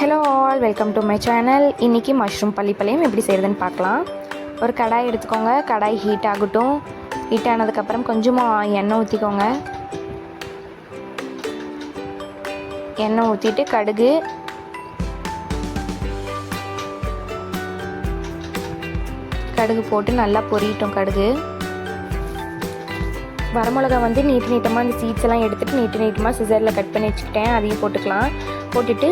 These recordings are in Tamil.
Hello all welcome to my channel இன்றைக்கி மஷ்ரூம் பள்ளிப்பாளையம் எப்படி செய்கிறதுன்னு பார்க்கலாம். ஒரு கடாய் எடுத்துக்கோங்க கடாய் ஹீட் ஆகட்டும். ஹீட் ஆனதுக்கப்புறம் கொஞ்சமாக எண்ணெய் ஊற்றிக்கோங்க எண்ணெய் ஊற்றிட்டு கடுகு. கடுகு போட்டு நல்லா பொரியட்டும் கடுகு. வரமிளகா வந்து நீட்டு நீட்டமாக அந்த சீட்ஸ் எல்லாம் எடுத்துகிட்டு நீட்டு நீட்டமாக சிசரில் கட் பண்ணி வச்சுக்கிட்டேன். அதையும் போட்டுக்கலாம். போட்டுட்டு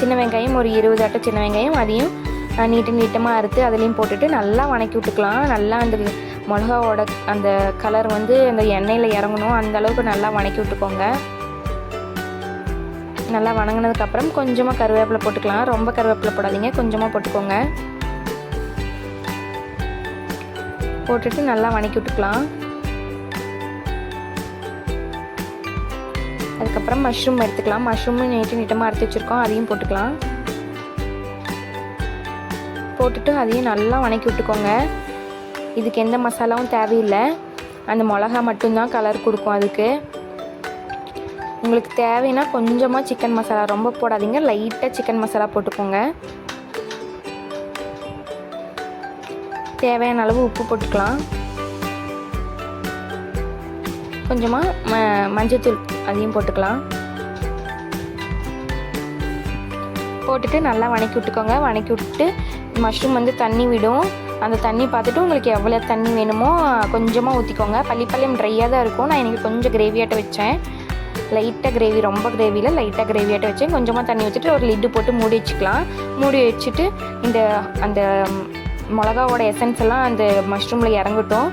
சின்ன வெங்காயம் ஒரு இருபது அட்டை சின்ன வெங்காயம் அதையும் நீட்டு நீட்டமாக அறுத்து அதுலேயும் போட்டுட்டு நல்லா வணக்கி விட்டுக்கலாம். நல்லா அந்த மிளகாவோட அந்த கலர் வந்து அந்த எண்ணெயில் இறங்கணும். அந்த அளவுக்கு நல்லா வணக்கி விட்டுக்கோங்க. நல்லா வணங்கினதுக்கப்புறம் கொஞ்சமாக கருவேப்பிலை போட்டுக்கலாம். ரொம்ப கருவேப்பிலை போடாதீங்க. கொஞ்சமாக போட்டுக்கோங்க. போட்டுட்டு நல்லா வணக்கி விட்டுக்கலாம். அதுக்கப்புறம் மஷ்ரூம் எடுத்துக்கலாம். மஷ்ரூமும் நீட்டு நீட்டமாக அறுத்து வச்சுருக்கோம். அதையும் போட்டுக்கலாம். போட்டுட்டு அதையும் நல்லா வணக்கி விட்டுக்கோங்க. இதுக்கு எந்த மசாலாவும் தேவையில்லை. அந்த மிளகா மட்டும்தான் கலர் கொடுக்கும் அதுக்கு. உங்களுக்கு தேவைன்னா கொஞ்சமாக சிக்கன் மசாலா ரொம்ப போடாதீங்க. லைட்டாக சிக்கன் மசாலா போட்டுக்கோங்க. தேவையான அளவு உப்பு போட்டுக்கலாம். கொஞ்சமாக ம மஞ்சத்தூள் அதையும் போட்டுக்கலாம். போட்டுட்டு நல்லா வணக்கி விட்டுக்கோங்க. வணக்கி விட்டுட்டு மஷ்ரூம் வந்து தண்ணி விடும். அந்த தண்ணி பார்த்துட்டு உங்களுக்கு எவ்வளோ தண்ணி வேணுமோ கொஞ்சமாக ஊற்றிக்கோங்க பள்ளிப்பாளையம் ட்ரையாக தான் இருக்கும். நான் எனக்கு கொஞ்சம் கிரேவியாட்ட வச்சேன். லைட்டாக கிரேவி ரொம்ப கிரேவியில் லைட்டாக கிரேவியாட்ட வச்சேன். கொஞ்சமாக தண்ணி வச்சுட்டு ஒரு லிட்டு போட்டு மூடி வச்சுக்கலாம். மூடி வச்சுட்டு இந்த அந்த மிளகாவோட எசன்ஸ் எல்லாம் அந்த மஷ்ரூமில் இறங்கட்டும்.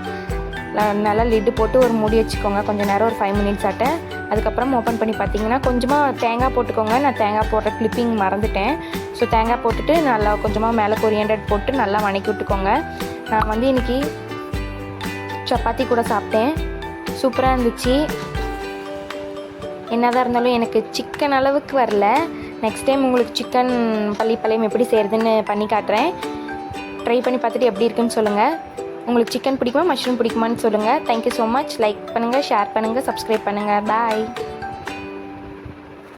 நல்லா லிட்டு போட்டு ஒரு மூடி வச்சுக்கோங்க. கொஞ்சம் நேரம் ஒரு ஃபைவ் மினிட்ஸ் ஆட்ட. அதுக்கப்புறம் ஓப்பன் பண்ணி பார்த்தீங்கன்னா கொஞ்சமாக தேங்காய் போட்டுக்கோங்க. நான் தேங்காய் போடுற கிளிப்பிங் மறந்துட்டேன். ஸோ தேங்காய் போட்டுட்டு நல்லா கொஞ்சமாக மேலே கொரியண்டட் போட்டு நல்லா வணக்கி விட்டுக்கோங்க. நான் வந்து இன்றைக்கி சப்பாத்தி கூட சாப்பிட்டேன். சூப்பராக இருந்துச்சு. என்னதான் இருந்தாலும் எனக்கு சிக்கன் அளவுக்கு வரல. நெக்ஸ்ட் டைம் உங்களுக்கு சிக்கன் பள்ளிப்பாளையம் எப்படி செய்கிறதுன்னு பண்ணி காட்டுறேன். ட்ரை பண்ணி பார்த்துட்டு எப்படி இருக்குன்னு சொல்லுங்கள் உங்களுக்கு சிக்கன் பிடிக்குமா மஷ்ரூம் பிடிக்குமான்னு சொல்லுங்கள் thank you so much like பண்ணுங்கள் ஷேர் பண்ணுங்கள் சப்ஸ்கிரைப் பண்ணுங்கள் பாய்